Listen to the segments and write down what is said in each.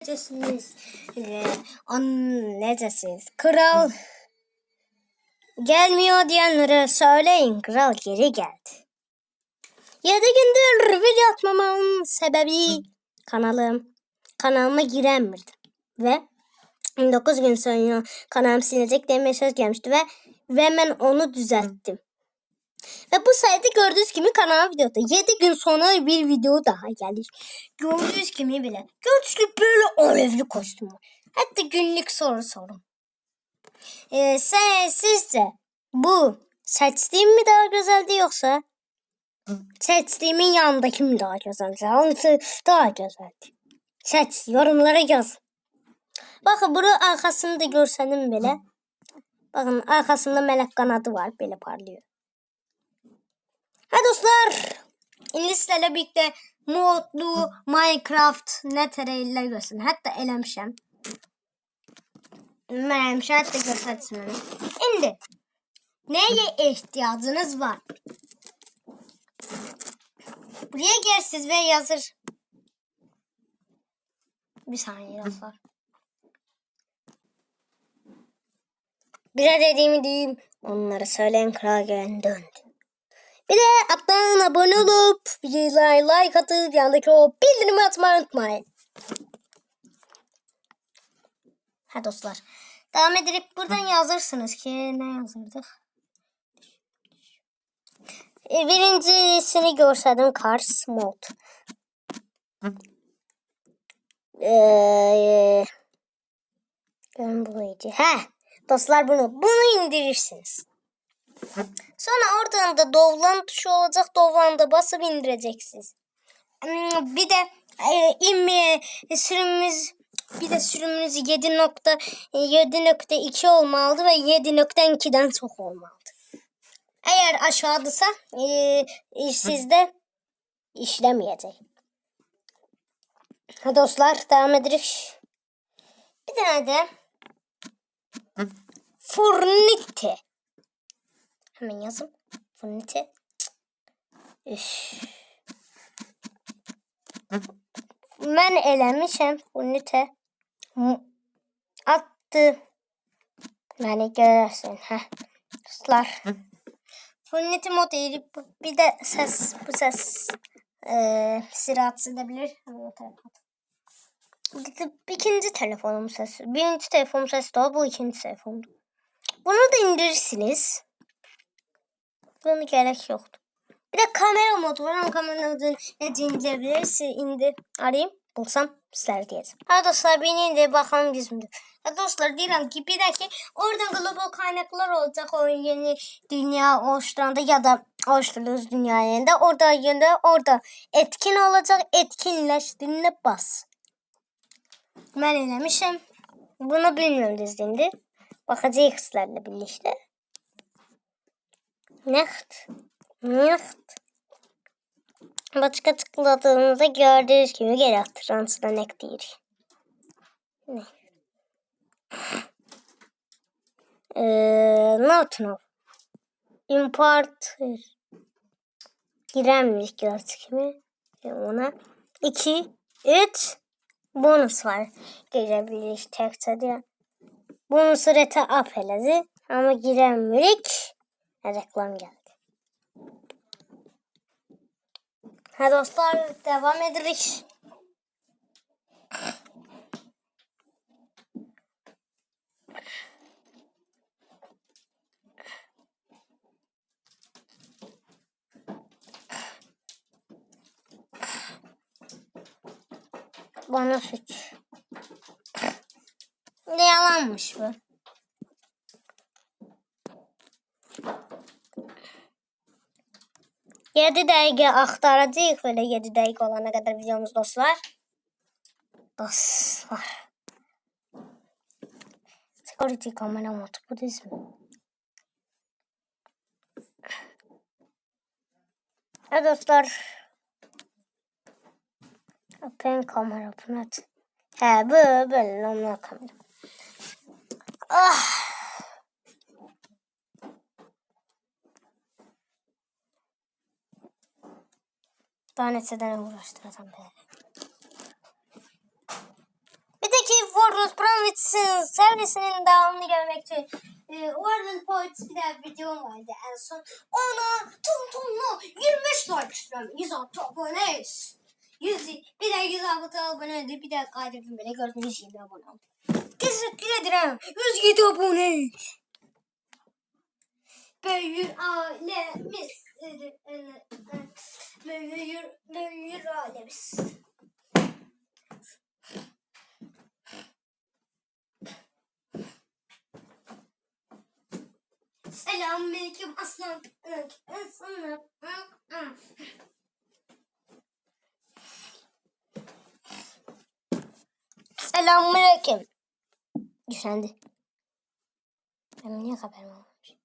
Necesiniz? Ee, an necesiniz? Kral gelmiyor diyenlere söyleyin kral geri geldi. Yedi gündür video atmamamın sebebi kanalım kanalıma giremedim ve 9 gün sonra kanalım silinecek diye mesaj gelmişti ve ve ben onu düzelttim. Ve bu sayede gördüğünüz gibi kanal videoda 7 gün sonra bir video daha gelir. Gördüğünüz gibi bile. Gördüğünüz gibi böyle alevli kostüm var. Hatta günlük soru sorun. Ee, sen, sizce bu seçtiğim mi daha güzeldi yoksa seçtiğimin yanındaki mi daha güzeldi? Hangisi daha güzeldi? Seç yorumlara yaz. Bakın bunu arkasında görsenim bile. Bakın arkasında melek kanadı var böyle parlıyor. Ha dostlar. İngilizlerle birlikte modlu Minecraft netereyle görsün. Hatta eləmişəm. Eləmişəm, hatta göstərsin mənə. İndi neye ihtiyacınız var? Buraya gelsiniz ve yazır. Bir saniye dostlar. Bire dediğimi diyeyim. Onları söyleyen kral gelen döndü. Bir de alttan abone olup videoya like atıp yandaki o bildirimi atmayı unutmayın. Ha dostlar. Devam edip buradan yazırsınız ki ne yazırdık? E, birincisini gösterdim Cars Mod. Ee, ben buydu. Ha, dostlar bunu bunu indirirsiniz. Sonra oradan da dovlan tuşu olacak. Dovlan'da basıp indireceksiniz. Hmm, Bir de e, inme sürümümüz bir de sürümünüz 7.7.2 olmalıdır ve 7.2'den çok olmalıdır. Eğer aşağıdasa e, e, sizde işlemeyecek. Ha dostlar devam ederiz. Bir tane de Fornite. Hemen yazın. Fornite. Üf. Ben eləmişəm Fornite. M- Attı. Beni görəsən. Hə. Dostlar. Fornite mod eğilip bir de ses bu ses eee sizi rahatsız edebilir. İkinci telefonum sesi. Birinci telefonum sesi de o, bu ikinci telefonum. Bunu da indirirsiniz. Bunu gerek yoktu. Bir de kamera modu var ama kamera modunu ne indirebiliriz? İndir. Arayayım. Bulsam sizler diyeceğim. Ha dostlar beni indir bakalım gizimde. Ha dostlar diyelim ki bir dahaki oradan global kaynaklar olacak o yeni dünya oluşturanda ya da oluşturduğunuz dünya yerinde orada yerinde orada etkin olacak etkinleştiğinde bas. Ben eləmişim. Bunu bilmiyorum düzgündür. Bakacağız sizlerle birlikte. Next. Next. Başka tıkladığınızda gördüğünüz gibi geri transla next değil. Ne? Ee, not no. Import gördüğünüz gibi. Ve Ona 2 3 bonus var. Girebiliriz tekte diye. Bonusu rete up elədi. Ama giremedik. Reklam geldi. Ha dostlar devam ederiz. Bana suç. Ne yalanmış bu. Yedi dəqiqə axtaracağıq belə 7 dəqiqə olana qədər videomuz dostlar. Dostlar. Security kamera modu bu düz mü? Evet dostlar. Open kamera aç. He bu böyle normal kamera. Ah. Daha neçədən uğraşdıracam belə. bitsin. Servisinin devamını görmek için. E, Warden Poets bir de videom vardı en son. Ona tüm tumlu 25 like istiyorum. 106 aboneyiz. 100, bir de 106 abone bir de kaydettim bile gördüğünüz gibi abone oldu. Teşekkür ederim. 107 abone. Büyür alemiz. Büyür, büyür alemiz. Selamünaleyküm aslan. Aslanım. Selamünaleyküm. Güçlendi. Benim niye haberim olmamış?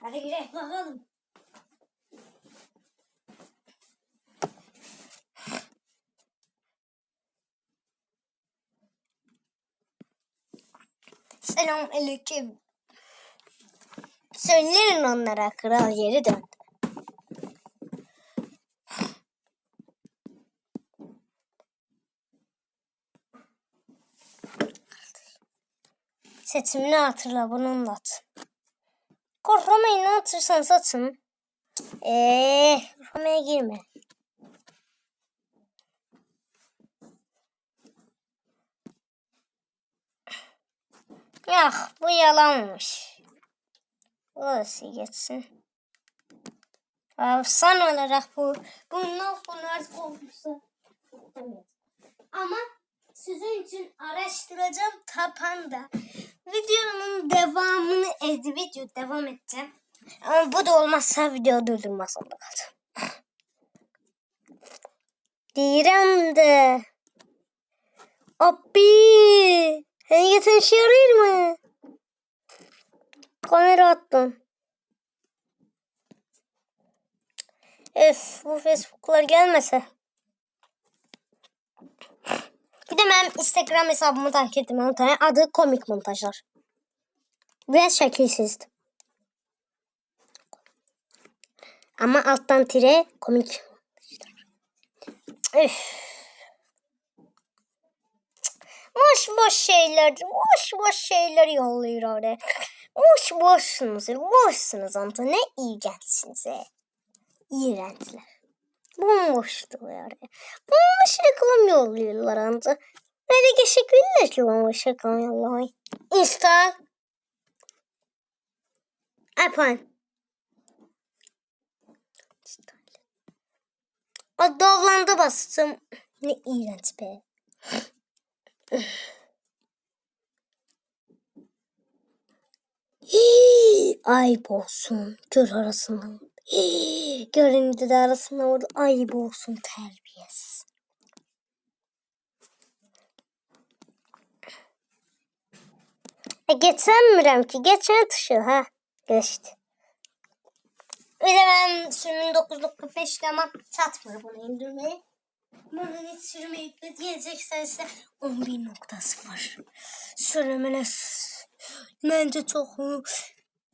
Hadi gidelim bakalım. Selamünaleyküm. Söyleyin onlara kral geri döndü. Seçimini hatırla bununla at. Roma'yı ne atırsan satın. Eee Roma'ya girme. Ah bu yalanmış. Orası geçsin. Son olarak bu bundan sonra artık olursa. Ama sizin için araştıracağım tapanda. Videonun devamını ed video devam edeceğim. Ama bu da olmazsa video durdurmak zorunda kalacağım. Direm de. Abi. Hengetin şey arıyor mu? Kamera attım. Öf bu Facebook'lar gelmese. Bir de ben Instagram hesabımı takip ettim. Onun tane adı komik montajlar. Ve şekilsizdi. Ama alttan tire komik. Üf. Boş boş şeyler, boş boş şeyler yolluyor oraya. Boş boşsunuz, boşsunuz onda. Ne iğrençsiniz he. İğrençler. Bomboştu oraya. Bomboş reklam yolluyorlar anca. Nerede teşekkürler ki bomboş reklam yollamayı. Insta. iPhone. O bastım. Ne iğrenç be. Ayıp olsun. Gör arasından. Hii, göründü de arasından vurdu. Ayıp olsun terbiyesiz. E geçemiyorum ki. Geçme tuşu ha. Geçti. Bir de ben sürümün 9.5 ama satmıyor bunu indirmeyi. Bunun hiç sürümü yükledi gelecekse ise 11.0. Sürümüne bence çok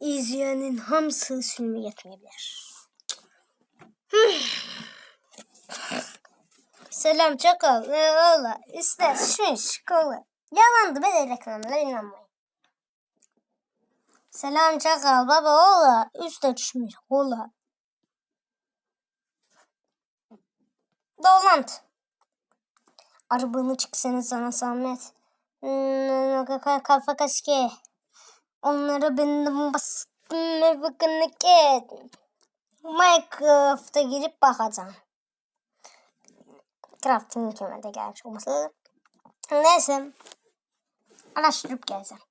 izleyenin hamısı sürümü yetmeyebilir. Selam çakal. Ne ola? İster şiş kola. Yalandı ben reklamlara inanmayın. Selam çakal baba ola. Üste düşmüş kola. Dolant. Arabanı çıksana sana zahmet. Hmm, Kafa kaske. Onlara benim bastım ve bakın ki. Minecraft'a girip bakacağım. Crafting hükümete gelmiş olması. Neyse. Araştırıp geleceğim.